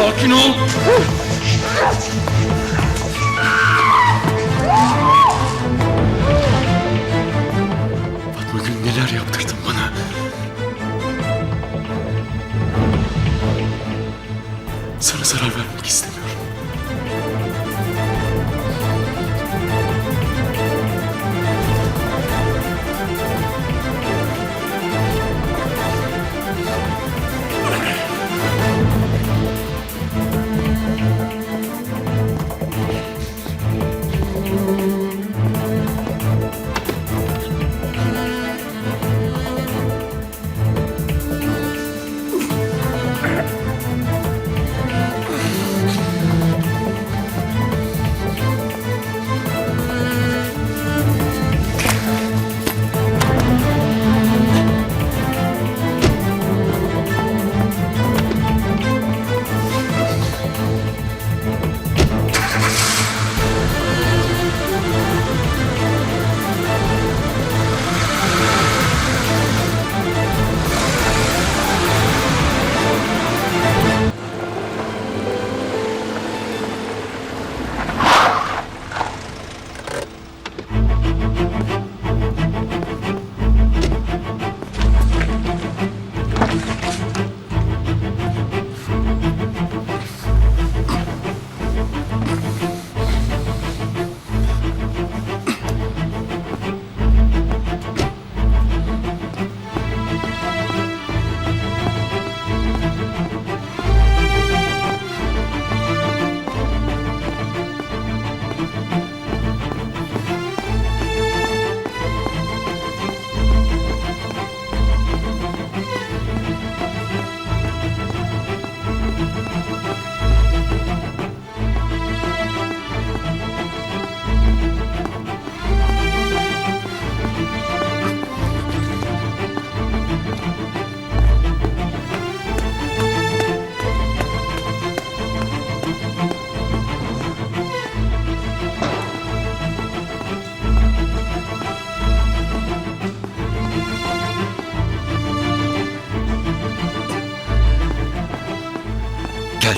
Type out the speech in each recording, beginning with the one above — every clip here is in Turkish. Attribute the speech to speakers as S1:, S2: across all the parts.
S1: Sakin ol. Fatma Gül neler yaptırdın bana? Sana zarar vermek istemiyorum.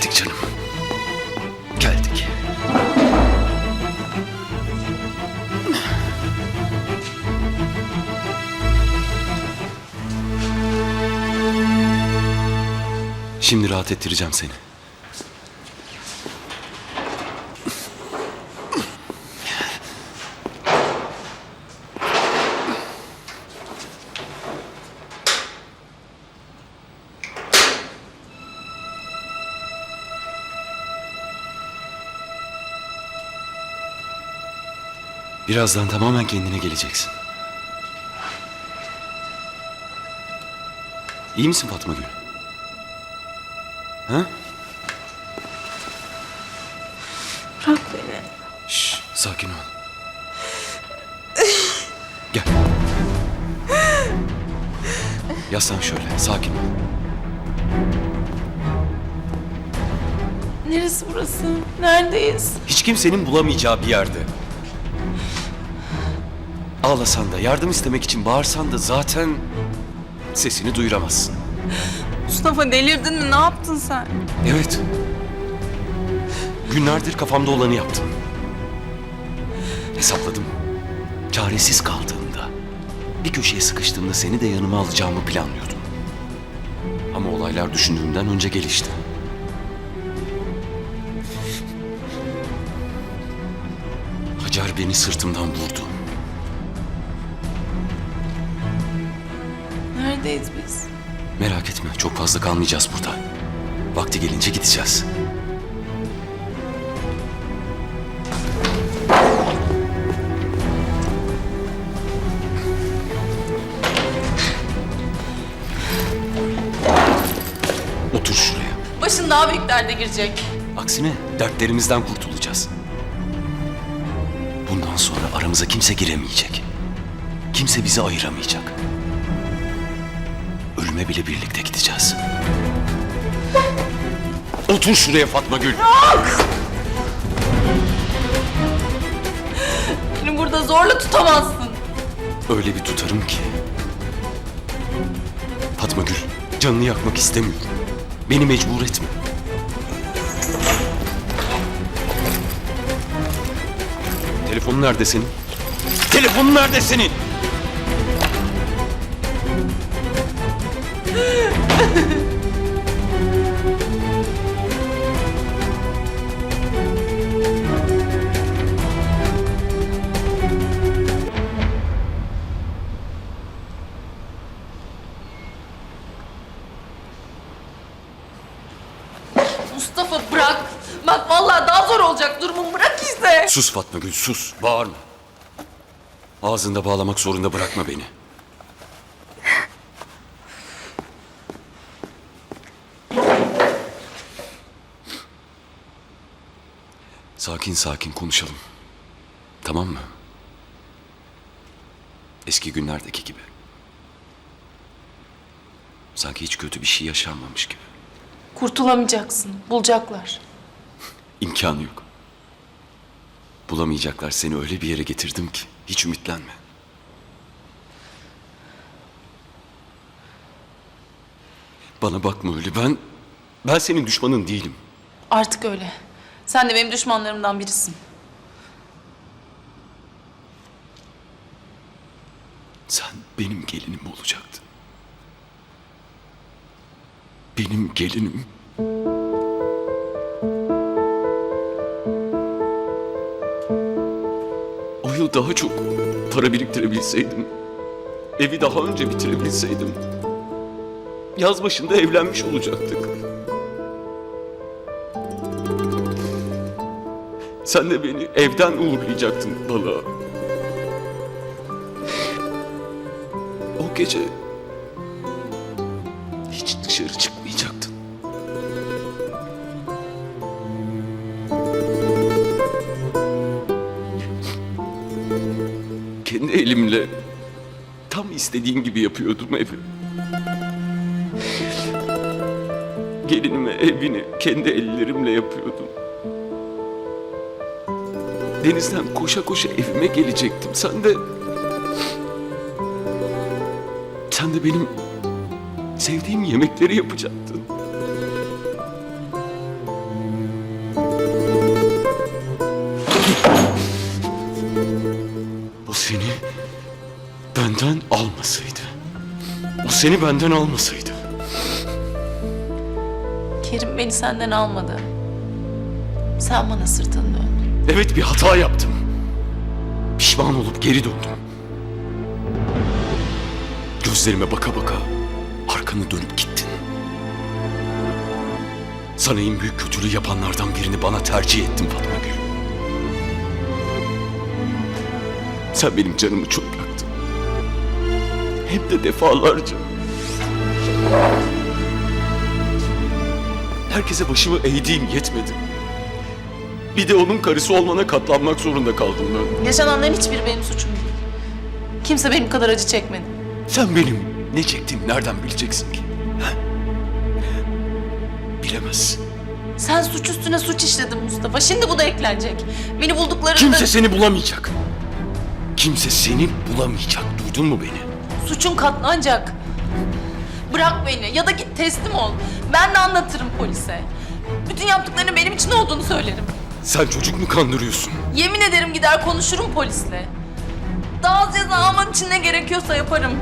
S1: Geldik canım. Geldik. Şimdi rahat ettireceğim seni. Birazdan tamamen kendine geleceksin. İyi misin Fatma Gül? Ha?
S2: Bırak beni.
S1: Şş, sakin ol. Gel. Yaslan şöyle, sakin ol.
S2: Neresi burası? Neredeyiz?
S1: Hiç kimsenin bulamayacağı bir yerde. Ağlasan da, yardım istemek için bağırsan da zaten sesini duyuramazsın.
S2: Mustafa delirdin mi? Ne yaptın sen?
S1: Evet. Günlerdir kafamda olanı yaptım. Hesapladım. Çaresiz kaldığımda, bir köşeye sıkıştığımda seni de yanıma alacağımı planlıyordum. Ama olaylar düşündüğümden önce gelişti. Hacer beni sırtımdan vurdu.
S2: Neredeyiz biz?
S1: Merak etme, çok fazla kalmayacağız burada. Vakti gelince gideceğiz. Otur şuraya.
S2: Başın daha büyük derde girecek.
S1: Aksine dertlerimizden kurtulacağız. Bundan sonra aramıza kimse giremeyecek. Kimse bizi ayıramayacak. Nebil'i birlikte gideceğiz. Otur şuraya Fatma Gül. Bırak!
S2: Beni burada zorla tutamazsın.
S1: Öyle bir tutarım ki. Fatma Gül, canını yakmak istemiyorum. Beni mecbur etme. Telefonun nerede senin? Telefonun nerede senin?
S2: Mustafa bırak. Bak vallahi daha zor olacak durumun bırak işte.
S1: Sus Fatma Gül sus. Bağırma. Ağzında bağlamak zorunda bırakma beni. Sakin sakin konuşalım. Tamam mı? Eski günlerdeki gibi. Sanki hiç kötü bir şey yaşanmamış gibi.
S2: Kurtulamayacaksın. Bulacaklar.
S1: İmkanı yok. Bulamayacaklar seni öyle bir yere getirdim ki hiç ümitlenme. Bana bakma öyle ben ben senin düşmanın değilim.
S2: Artık öyle. Sen de benim düşmanlarımdan birisin.
S1: Sen benim gelinim olacaktın. Benim gelinim. O yıl daha çok para biriktirebilseydim, evi daha önce bitirebilseydim, yaz başında evlenmiş olacaktık. Sen de beni evden uğurlayacaktın balığa. O gece hiç dışarı çıkmayacaktın. Kendi elimle tam istediğim gibi yapıyordum evi. Gelinime evini kendi ellerimle yapıyordum. Denizden koşa koşa evime gelecektim. Sen de sen de benim sevdiğim yemekleri yapacaktın. Benden almasaydı. O seni benden almasaydı.
S2: Kerim beni senden almadı. Sen bana sırtını dön.
S1: Evet bir hata yaptım. Pişman olup geri döndüm. Gözlerime baka baka arkanı dönüp gittin. Sana en büyük kötülüğü yapanlardan birini bana tercih ettin Fatma Gül. Sen benim canımı çok yaktın. Hem de defalarca. Herkese başımı eğdiğim yetmedi. Bir de onun karısı olmana katlanmak zorunda kaldım ben.
S2: Yaşananların hiçbiri benim suçum değil. Kimse benim kadar acı çekmedi.
S1: Sen benim ne çektiğimi nereden bileceksin ki? ha? Bilemezsin.
S2: Sen suç üstüne suç işledin Mustafa. Şimdi bu da eklenecek. Beni bulduklarında...
S1: Kimse seni bulamayacak. Kimse seni bulamayacak. Duydun mu beni?
S2: Suçun katlanacak. Bırak beni ya da git teslim ol. Ben de anlatırım polise. Bütün yaptıklarının benim için olduğunu söylerim.
S1: Sen çocuk mu kandırıyorsun?
S2: Yemin ederim gider konuşurum polisle. Daha az ceza alman için ne gerekiyorsa yaparım.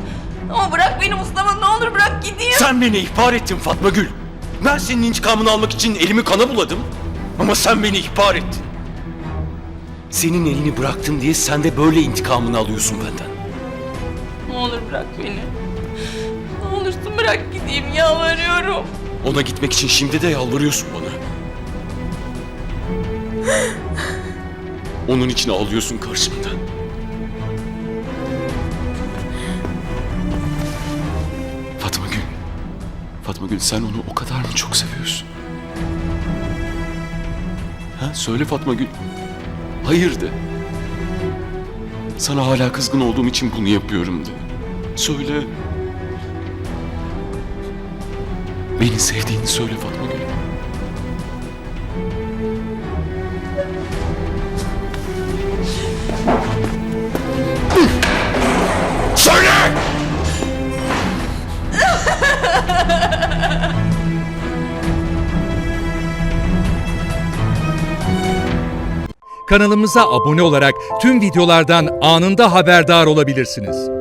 S2: Ama bırak beni Mustafa ne olur bırak gideyim.
S1: Sen beni ihbar ettin Fatma Gül. Ben senin intikamını almak için elimi kana buladım. Ama sen beni ihbar ettin. Senin elini bıraktım diye sen de böyle intikamını alıyorsun benden.
S2: Bırak beni. Ne olursun bırak gideyim yalvarıyorum.
S1: Ona gitmek için şimdi de yalvarıyorsun bana. Onun için ağlıyorsun karşımda. Fatma Gül. Fatma Gül sen onu o kadar mı çok seviyorsun? Ha söyle Fatma Gül. Hayır de. Sana hala kızgın olduğum için bunu yapıyorum de. Söyle. Beni sevdiğini söyle Fatma Gül. Söyle!
S3: Kanalımıza abone olarak tüm videolardan anında haberdar olabilirsiniz.